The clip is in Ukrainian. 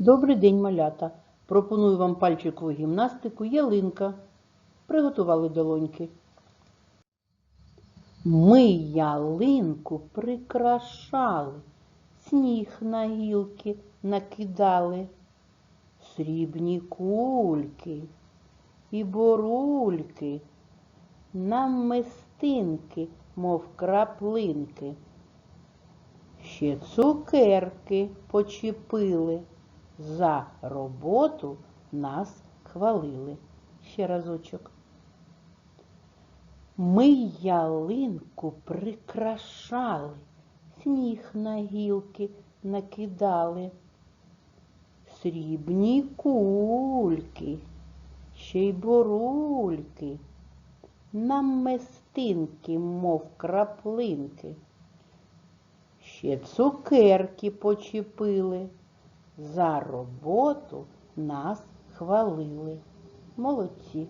Добрий день, малята. Пропоную вам пальчикову гімнастику ялинка. Приготували долоньки. Ми ялинку прикрашали, сніг на гілки накидали, срібні кульки і борульки, нам мистинки, мов краплинки. Ще цукерки почепили, за роботу нас хвалили. Ще разочок. Ми ялинку прикрашали, сніг на гілки накидали, срібні кульки, ще й борульки, нам местинки, мов краплинки. Ще цукерки почепили, за роботу нас хвалили. Молодці.